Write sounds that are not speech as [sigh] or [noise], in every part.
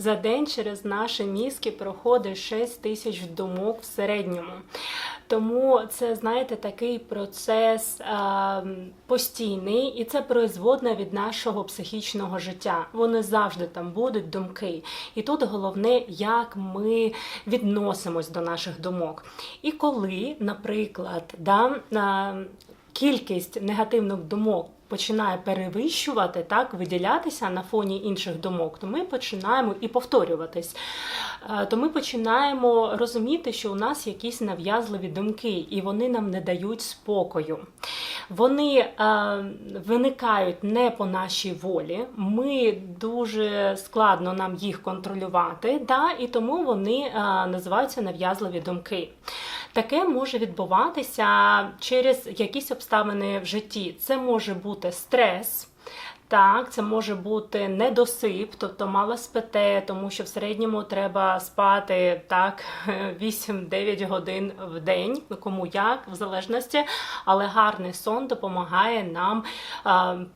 За день через наші мізки проходить 6 тисяч думок в середньому. Тому це, знаєте, такий процес а, постійний, і це производне від нашого психічного життя. Вони завжди там будуть думки. І тут головне, як ми відносимось до наших думок. І коли, наприклад, да, а, кількість негативних думок починає перевищувати, так, виділятися на фоні інших думок, то ми починаємо і повторюватись. Е, То ми починаємо розуміти, що у нас якісь нав'язливі думки, і вони нам не дають спокою. Вони е, виникають не по нашій волі. Ми дуже складно нам їх контролювати, да, і тому вони е, називаються нав'язливі думки. Таке може відбуватися через якісь обставини в житті. Це може бути стрес. Так, це може бути недосип, тобто мало спите, тому що в середньому треба спати так [laughs] 8-9 годин в день, ну, кому як, в залежності, але гарний сон допомагає нам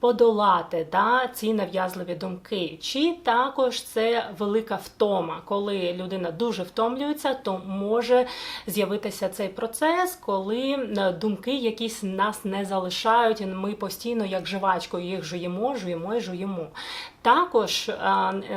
подолати да, ці нав'язливі думки. Чи також це велика втома, коли людина дуже втомлюється, то може з'явитися цей процес, коли е, думки якісь нас не залишають, ми постійно, як жвачкою, їх жуємо, жуємо і жуємо. Також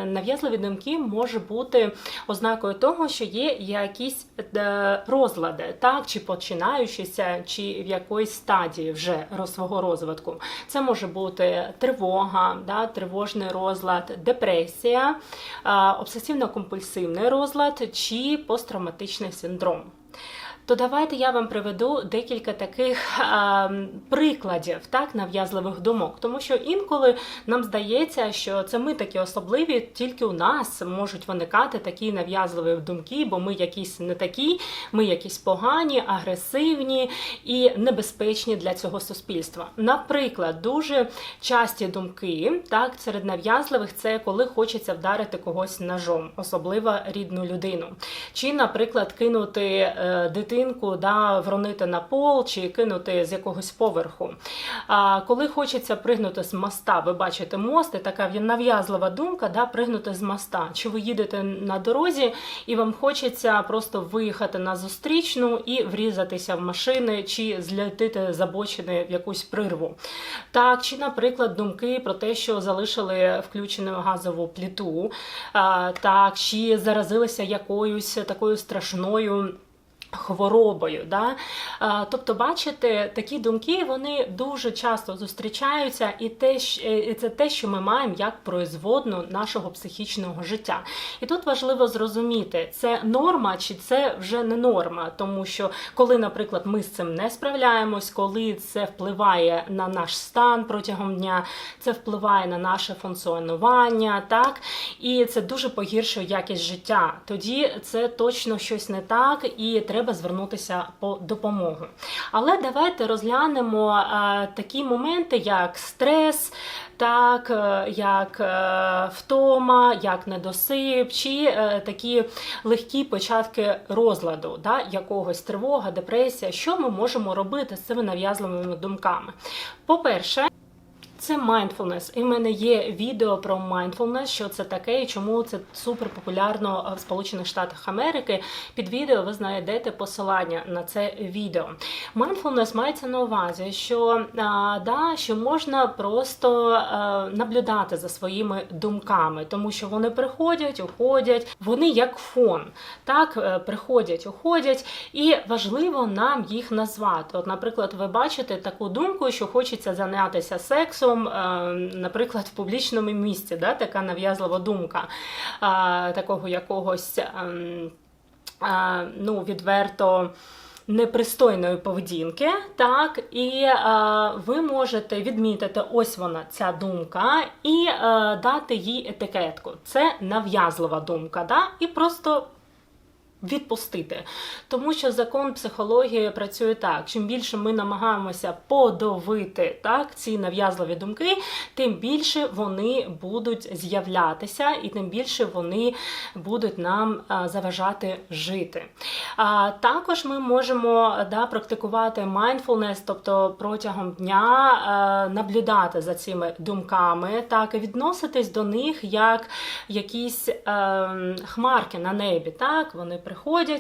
нав'язливі думки може бути ознакою того, що є якісь е, розлади, так чи починаючися, чи в якоїсь стадії вже свого розвитку. Це може бути тривога, да, тривожний розлад, депресія, обсесивно-компульсивний розлад чи посттравматичний синдром. То давайте я вам приведу декілька таких а, прикладів так нав'язливих думок, тому що інколи нам здається, що це ми такі особливі, тільки у нас можуть виникати такі нав'язливі думки, бо ми якісь не такі, ми якісь погані, агресивні і небезпечні для цього суспільства. Наприклад, дуже часті думки, так серед нав'язливих, це коли хочеться вдарити когось ножом, особливо рідну людину, чи, наприклад, кинути е, дитинку, да, вронити на пол чи кинути з якогось поверху. А коли хочеться пригнути з моста, ви бачите мост, і така нав'язлива думка, да, пригнути з моста. Чи ви їдете на дорозі і вам хочеться просто виїхати на зустрічну і врізатися в машини, чи злетити з в якусь прирву. Так, чи, наприклад, думки про те, що залишили включеною газову пліту, а, так, чи заразилися якоюсь такою страшною. Хворобою, да? Тобто, бачите, такі думки вони дуже часто зустрічаються, і те, е, і це те, що ми маємо як производну нашого психічного життя. І тут важливо зрозуміти, це норма чи це вже не норма, тому що коли, наприклад, ми з цим не справляємось, коли це впливає на наш стан протягом дня, це впливає на наше функціонування, так і це дуже погіршує якість життя. Тоді це точно щось не так, і треба звернутися по допомогу. Але давайте розглянемо е, такі моменти, як стрес, так е, як е, втома, як недосип, чи такі легкі початки розладу, да, якогось тривога, депресія. Що ми можемо робити з цими нав'язливими думками? По-перше, це mindfulness. І в мене є відео про mindfulness, що це таке і чому це супер популярно в Сполучених Штатах Америки. Під відео ви знайдете посилання на це відео. Mindfulness мається на увазі, що, а, да, що можна просто а, наблюдати за своїми думками, тому що вони приходять, уходять, вони як фон. Так, е, приходять, уходять, і важливо нам їх назвати. От, наприклад, ви бачите таку думку, що хочеться зайнятися сексом, е, наприклад, в публічному місці, да, така нав'язлива думка е, такого якогось ем, е, ну, відверто. Непристойної поведінки, так, і е, ви можете відмітити, ось вона, ця думка, і е, дати їй етикетку. Це нав'язлива думка, да? і просто відпустити. Тому що закон психології працює так: чим більше ми намагаємося подовити так, ці нав'язливі думки, тим більше вони будуть з'являтися, і тим більше вони будуть нам заважати жити. А також ми можемо да, практикувати mindfulness, тобто протягом дня наблюдати за цими думками, так і відноситись до них як якісь е, хмарки на небі. Так, вони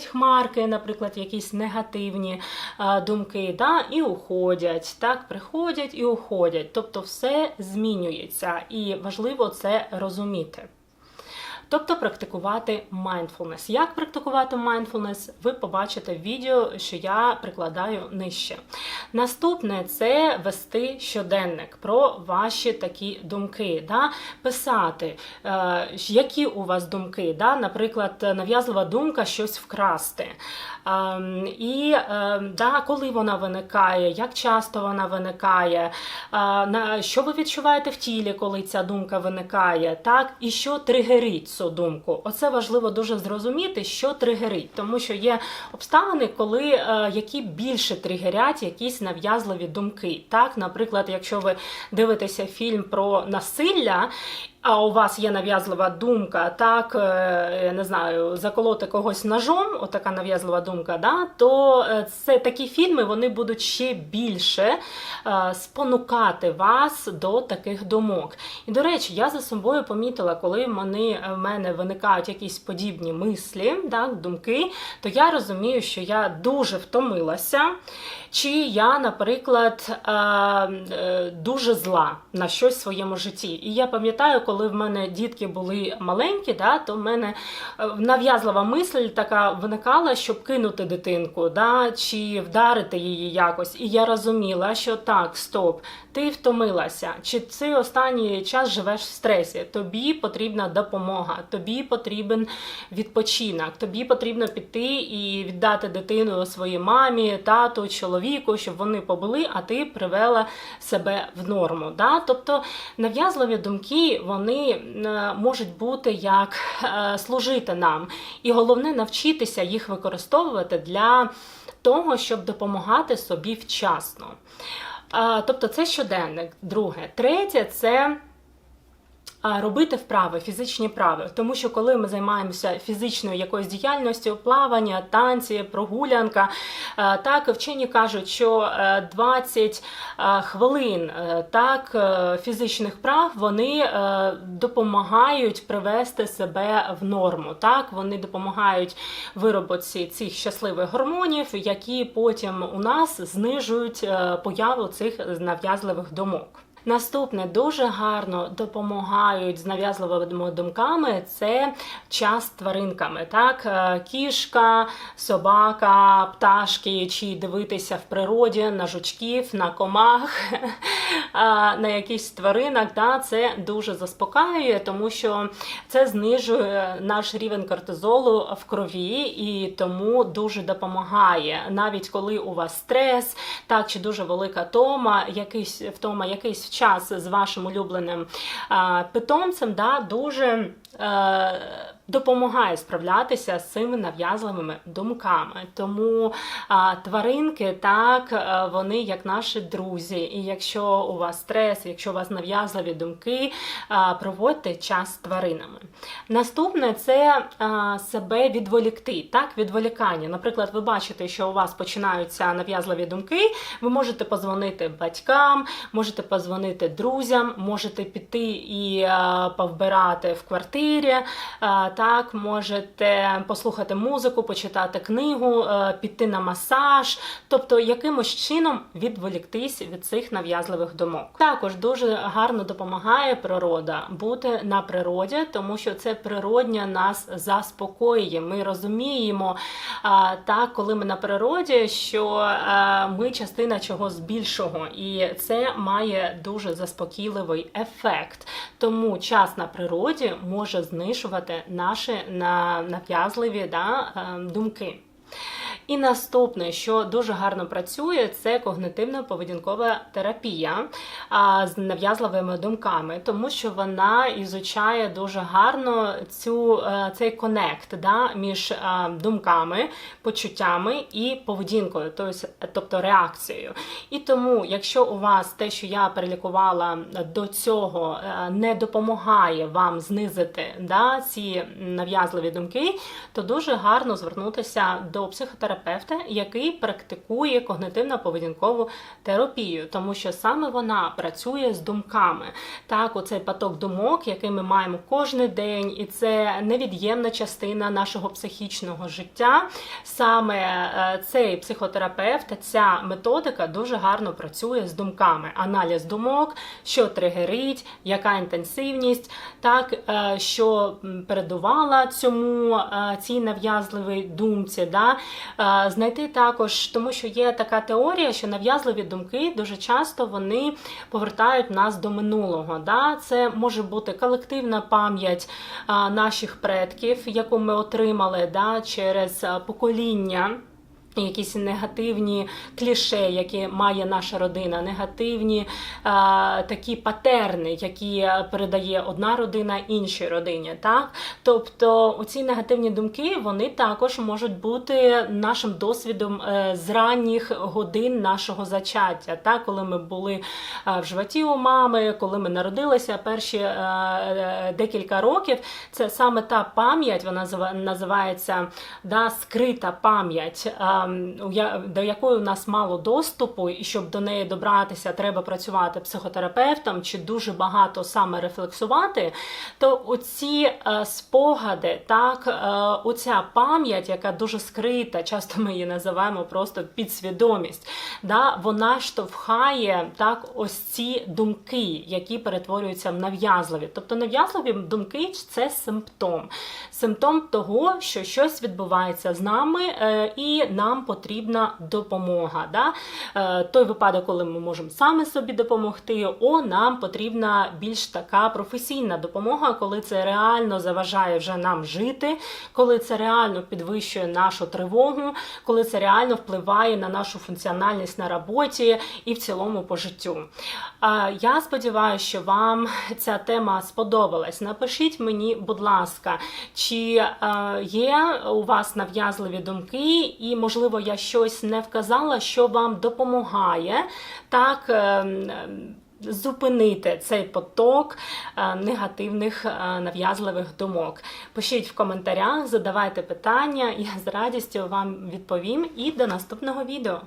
хмарки, наприклад, якісь негативні е, думки, да, і уходять. Так, приходять і уходять. Тобто все змінюється, і важливо це розуміти. Тобто практикувати mindfulness. Як практикувати mindfulness, ви побачите в відео, що я прикладаю нижче. Наступне це вести щоденник про ваші такі думки, да? писати, е, які у вас думки, да? наприклад, нав'язлива думка щось вкрасти. Ем, і ем, да, коли вона виникає, як часто вона виникає, е, що ви відчуваєте в тілі, коли ця думка виникає, так, і що тригерить думку. Оце важливо дуже зрозуміти, що тригерить, тому що є обставини, коли е, які більше тригерять якісь нав'язливі думки. Так, Наприклад, якщо ви дивитеся фільм про насилля, а у вас є нав'язлива думка, так е, я не знаю, заколоти когось ножом, отака нав'язлива думка, да, то е, це такі фільми вони будуть ще більше е, спонукати вас до таких думок. І до речі, я за собою помітила, коли вони, в мене виникають якісь подібні мислі, так, думки, то я розумію, що я дуже втомилася, чи я, наприклад, дуже зла на щось в своєму житті. І я пам'ятаю, коли коли в мене дітки були маленькі, да, то в мене е, нав'язлива мисль така виникала, щоб кинути дитинку, да, чи вдарити її якось. І я розуміла, що так, стоп, ти втомилася, чи цей останній час живеш в стресі. Тобі потрібна допомога, тобі потрібен відпочинок, тобі потрібно піти і віддати дитину своїй мамі, тату, чоловіку, щоб вони побули, а ти привела себе в норму. Да? Тобто нав'язливі думки, вони вони е, можуть бути як е, служити нам. І головне навчитися їх використовувати для того, щоб допомагати собі вчасно. Тобто це щоденник. Друге. Третє це робити вправи, фізичні вправи. Тому що коли ми займаємося фізичною якоюсь діяльністю, плавання, танці, прогулянка, е, так вчені кажуть, що 20 е, е, хвилин так, фізичних прав вони допомагають привести себе в норму. Так, Вони допомагають виробці цих щасливих гормонів, які потім у нас знижують появу цих нав'язливих думок. Наступне дуже гарно допомагають з нав'язливими думками це час тваринками. Так, е, кішка, собака, пташки, чи дивитися в природі на жучків, на комах, [laughs] на якісь тваринах. Да, Це дуже заспокаює, тому що це знижує наш рівень кортизолу в крові і тому дуже допомагає. Навіть коли у вас стрес, так чи дуже велика тома, якийсь втома, якийсь час з вашим улюбленим питомцем, да, дуже. Допомагає справлятися з цими нав'язливими думками. Тому а, тваринки так е, вони як наші друзі. І якщо у вас стрес, якщо у вас нав'язливі думки, а, проводьте час з тваринами. Наступне це а, себе відволікти, так, відволікання. Наприклад, ви бачите, що у вас починаються нав'язливі думки, ви можете позвонити батькам, можете позвонити друзям, можете піти і а, повбирати в квартирі. А, так, можете послухати музику, почитати книгу, е, піти на масаж, тобто якимось чином відволіктись від цих нав'язливих думок. Також дуже гарно допомагає природа бути на природі, тому що це природня нас заспокоює. Ми розуміємо, так, коли ми на природі, що е, ми частина чогось більшого, і це має дуже заспокійливий ефект. Тому час на природі може знижувати наші нав'язливі да, ем, думки. І наступне, що дуже гарно працює, це когнитивно-поведінкова терапія з нав'язливими думками, тому що вона ізучає дуже гарно цю, е, цей конект да, між е, думками, почуттями і поведінкою, тобто, реакцією. І тому, якщо у вас те, що я перелікувала до цього, е, не допомагає вам знизити да, ці нав'язливі думки, то дуже гарно звернутися до психотерапевта, який практикує когнитивно-поведінкову терапію, тому що саме вона працює з думками. Так, оцей поток думок, який ми маємо кожен день, і це невід'ємна частина нашого психічного життя. Саме е, цей психотерапевт, ця методика дуже гарно працює з думками. Аналіз думок, що тригерить, яка інтенсивність, так е, що передувала цьому е, цій нав'язливій думці. Да? Знайти також, тому що є така теорія, що нав'язливі думки дуже часто вони повертають нас до минулого. Да? Це може бути колективна пам'ять наших предків, яку ми отримали да, через покоління. Якісь негативні кліше, які має наша родина, негативні а, такі патерни, які передає одна родина іншій родині. Так? Тобто ці негативні думки вони також можуть бути нашим досвідом е, з ранніх годин нашого зачаття, так? коли ми були е, в животі у мами, коли ми народилися перші е, е, декілька років. Це саме та пам'ять, вона назива- називається да, скрита пам'ять. Ем, до якої у нас мало доступу, і щоб до неї добратися, треба працювати психотерапевтом чи дуже багато саме рефлексувати, то оці е, спогади, так, е, оця пам'ять, яка дуже скрита, часто ми її називаємо просто підсвідомість, да, вона штовхає так, ось ці думки, які перетворюються в нав'язливі. Тобто нав'язливі думки це симптом. Симптом того, що щось відбувається з нами, е, і нам потрібна допомога. Да? Е, Той випадок, коли ми можемо саме собі допомогти, о, нам потрібна більш така професійна допомога, коли це реально заважає вже нам жити, коли це реально підвищує нашу тривогу, коли це реально впливає на нашу функціональність на роботі і в цілому по життю. Е, Я сподіваюся, що вам ця тема сподобалась. Напишіть мені, будь ласка, чи е, є у вас нав'язливі думки, і, можливо, я щось не вказала, що вам допомагає так. е, Зупинити цей поток е, негативних е, нав'язливих думок. Пишіть в коментарях, задавайте питання, я з радістю вам відповім і до наступного відео.